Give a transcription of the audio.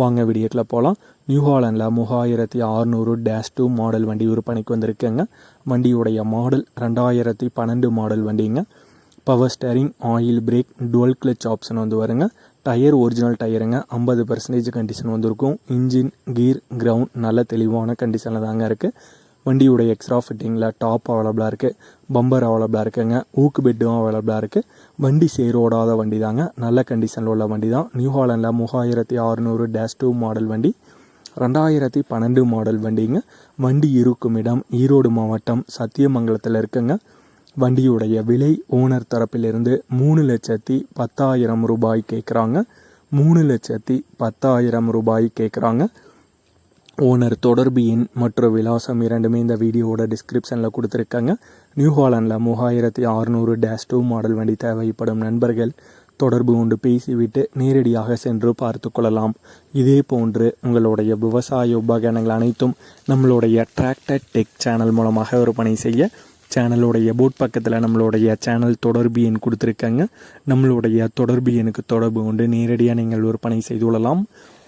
வாங்க வீடியோக்கில் போகலாம் நியூ ஹாலண்டில் மூவாயிரத்தி அறுநூறு டேஷ் டூ மாடல் வண்டி விற்பனைக்கு வந்திருக்குங்க. வண்டியுடைய மாடல் ரெண்டாயிரத்தி பன்னெண்டு மாடல் வண்டிங்க. Power steering oil brake dual clutch option வந்து வருங்க. டயர் ஒரிஜினல் டயருங்க ஐம்பது பர்சன்டேஜ் கண்டிஷன் வந்திருக்கும். இன்ஜின் கீர் கிரவுண்ட் நல்ல தெளிவான கண்டிஷனில் தாங்க இருக்குது வண்டியுடைய எக்ஸ்ட்ரா ஃபிட்டிங்கில் டாப் அவைலபிளாக இருக்குது பம்பர் அவைலபிளாக இருக்குங்க ஊக்கு பெட்டும் அவைலபிளாக இருக்குது வண்டி சேரோடாத வண்டி தாங்க நல்ல கண்டிஷனில் உள்ள வண்டி தான் நியூ ஹாலண்டில் மூவாயிரத்தி அறுநூறு டேஷ் டூ மாடல் வண்டி ரெண்டாயிரத்தி பன்னெண்டு மாடல் வண்டிங்க. வண்டி இருக்கும் இடம் ஈரோடு மாவட்டம் சத்தியமங்கலத்தில் இருக்குங்க. வண்டியுடைய விலை ஓனர் தரப்பிலிருந்து மூணு லட்சத்தி பத்தாயிரம் ரூபாய் கேட்குறாங்க மூணு லட்சத்தி பத்தாயிரம் ரூபாய் கேட்குறாங்க ஓனர் தொடர்பு எண் மற்றும் விலாசம் இரண்டுமே இந்த வீடியோவோட டிஸ்கிரிப்ஷனில் கொடுத்துருக்காங்க. நியூ ஹாலண்டில் மூவாயிரத்தி அறுநூறு டேஷ் டூ மாடல் வண்டி தேவைப்படும் நண்பர்கள் தொடர்பு கொண்டு பேசிவிட்டு நேரடியாக சென்று பார்த்து கொள்ளலாம். இதே போன்று உங்களுடைய விவசாய உபகரணங்கள் அனைத்தும் நம்மளுடைய டிராக்டர் டெக் சேனல் மூலமாக விற்பனை செய்ய சேனலுடைய போட் பக்கத்தில் நம்மளுடைய சேனல் தொடர்பு எண் கொடுத்துருக்காங்க. நம்மளுடைய தொடர்பு எண்ணுக்கு தொடர்பு கொண்டு நேரடியாக நீங்கள் விற்பனை செய்து கொள்ளலாம்.